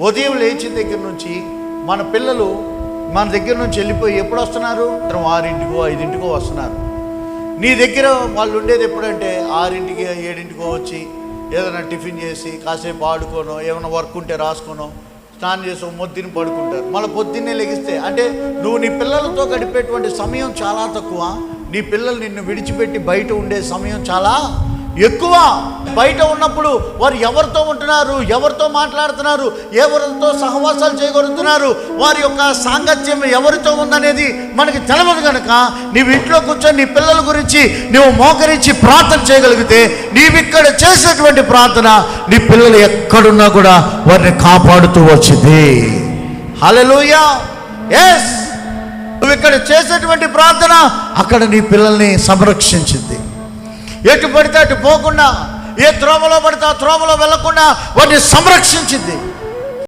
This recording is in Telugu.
ఉదయం లేచిన దగ్గర నుంచి మన పిల్లలు మన దగ్గర నుంచి వెళ్ళిపోయి ఎప్పుడు వస్తున్నారు? ఆరింటికో ఐదింటికో వస్తున్నారు. నీ దగ్గర వాళ్ళు ఉండేది ఎప్పుడంటే ఆరింటికి ఏడింటికో వచ్చి ఏదైనా టిఫిన్ చేసి కాసేపు ఆడుకోనో ఏమైనా వర్క్ ఉంటే రాసుకోనో స్నానం చేసి మొద్దుని పడుకుంటారు. మళ్ళీ పొద్దున్నే లెగిస్తే అంటే నువ్వు నీ పిల్లలతో గడిపేటువంటి సమయం చాలా తక్కువ. నీ పిల్లలు నిన్ను విడిచిపెట్టి బయట ఉండే సమయం చాలా ఎక్కువ బయట ఉన్నప్పుడు వారు ఎవరితో ఉంటున్నారు ఎవరితో మాట్లాడుతున్నారు ఎవరితో సహవాసాలు చేయగలుగుతున్నారు వారి యొక్క సాంగత్యం ఎవరితో ఉందనేది మనకి తెలవదు కనుక నీవు ఇంట్లో కూర్చొని నీ పిల్లల గురించి నువ్వు మోకరించి ప్రార్థన చేయగలిగితే నీవిక్కడ ఇక్కడ చేసేటువంటి ప్రార్థన నీ పిల్లలు ఎక్కడున్నా కూడా వారిని కాపాడుతూ వచ్చింది. హలలుయా ఎస్ నువ్వు ఇక్కడ చేసేటువంటి ప్రార్థన అక్కడ నీ పిల్లల్ని సంరక్షించింది. ఎటు పడితే అటు పోకుండా ఏ త్రోమలో పడితే ఆ త్రోమలో వెళ్ళకుండా వాటిని సంరక్షించింది.